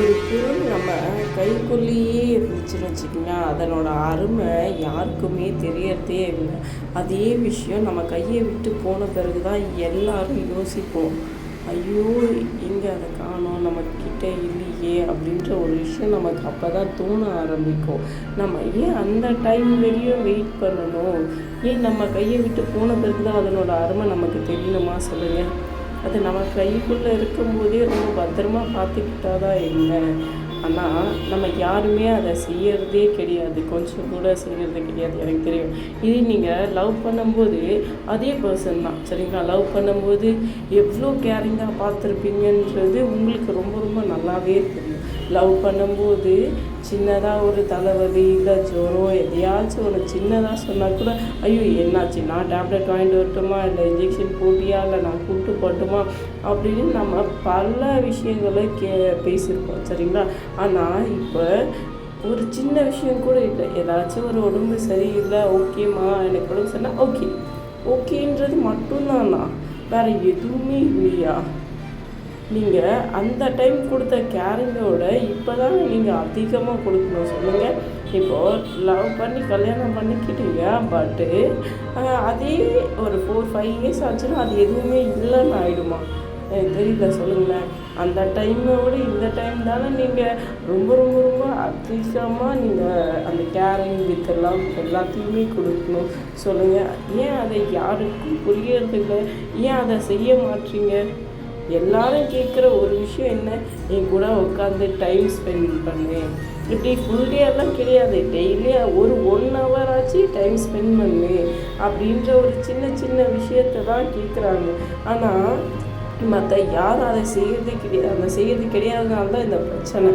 ஒரு பொருள் நம்ம கைக்குள்ளேயே இருந்துச்சுன்னு வச்சுக்கோங்க. அதனோட அருமை யாருக்குமே தெரியறதே இல்லை. அதே விஷயம் நம்ம கையை விட்டு போன பிறகு தான் எல்லாரும் யோசிப்போம். ஐயோ எங்கே அதை காணோம்? நம்ம இல்லையே அப்படின்ற ஒரு விஷயம் நமக்கு அப்போ தான் தோண ஆரம்பிக்கும். நம்ம ஏன் அந்த டைம் வரையும் வெயிட் பண்ணணும்? ஏன் நம்ம கையை விட்டு போன பிறகு தான் அதனோட அருமை நமக்கு தெரியணுமா சொல்லுங்கள் அது நம்ம கைக்குள்ளே இருக்கும்போதே ரொம்ப பத்திரமா பார்த்துக்கிட்டா தான் என்ன? ஆனால் நம்ம யாருமே அதை செய்யறதே கிடையாது. கொஞ்சம் கூட செய்கிறது கிடையாது எனக்கு தெரியும். இது நீங்கள் லவ் பண்ணும்போது அதே பர்சன் தான். சரிங்களா? லவ் பண்ணும்போது எவ்வளோ கேரிங்காக பார்த்துருப்பீங்கன்றது உங்களுக்கு ரொம்ப ரொம்ப நல்லாவே தெரியும். லவ் பண்ணும்போது சின்னதாக ஒரு தலைவலி இல்லை ஜுரம் எதையாச்சும் ஒன்று சின்னதாக சொன்னால் கூட ஐயோ என்னாச்சு? நான் டேப்லெட் வாங்கிட்டு வரட்டுமா? இல்லை இன்ஜெக்ஷன் போட்டியா? இல்லை நான் கூட்டு போட்டுமா அப்படின்னு நம்ம பல விஷயங்களை கே பேசியிருக்கோம் சரிங்களா? ஆனால் இப்போ ஒரு சின்ன விஷயம் கூட இல்லை. ஏதாச்சும் ஒரு உடம்பு சரியில்லை ஓகேம்மா எனக்கு உடம்பு சொன்னால் ஓகே ஓகேன்றது மட்டும்தானா? வேறு எதுவுமே இல்லையா? நீங்கள் அந்த டைம் கொடுத்த கேரிங்கோட இப்போ தான் நீங்கள் அதிகமாக கொடுக்கணும். சொல்லுங்கள் இப்போது லவ் பண்ணி கல்யாணம் பண்ணிக்கிட்டீங்க பட்டு அதே ஒரு ஃபோர் ஃபைவ் இயர்ஸ் ஆச்சுன்னா அது எதுவுமே இல்லைன்னு ஆகிடுமா தெரியல. சொல்லுங்களேன். அந்த டைமோட இந்த டைம் தானே நீங்கள் ரொம்ப ரொம்ப ரொம்ப அதிகமாக நீங்கள் அந்த கேரிங் வித் லவ் எல்லாத்தையுமே கொடுக்கணும். சொல்லுங்கள் ஏன் அதை யாருக்கும் புரியறதில்லை? ஏன் அதை செய்ய மாட்டீங்க? எல்லாரும் கேட்குற ஒரு விஷயம் என்ன? என் கூட உட்காந்து டைம் ஸ்பெண்ட் பண்ணு. இப்படி ஃபுல் டே எல்லாம் கிடையாது. டெய்லி ஒரு ஒன் ஹவர் ஆச்சு டைம் ஸ்பெண்ட் பண்ணு அப்படின்ற ஒரு சின்ன சின்ன விஷயத்தை தான் கேட்குறாங்க ஆனால் மற்ற யாரும் அதை செய்கிறது கிடையாது. அந்த செய்கிறது கிடையாதனால தான் இந்த பிரச்சனை.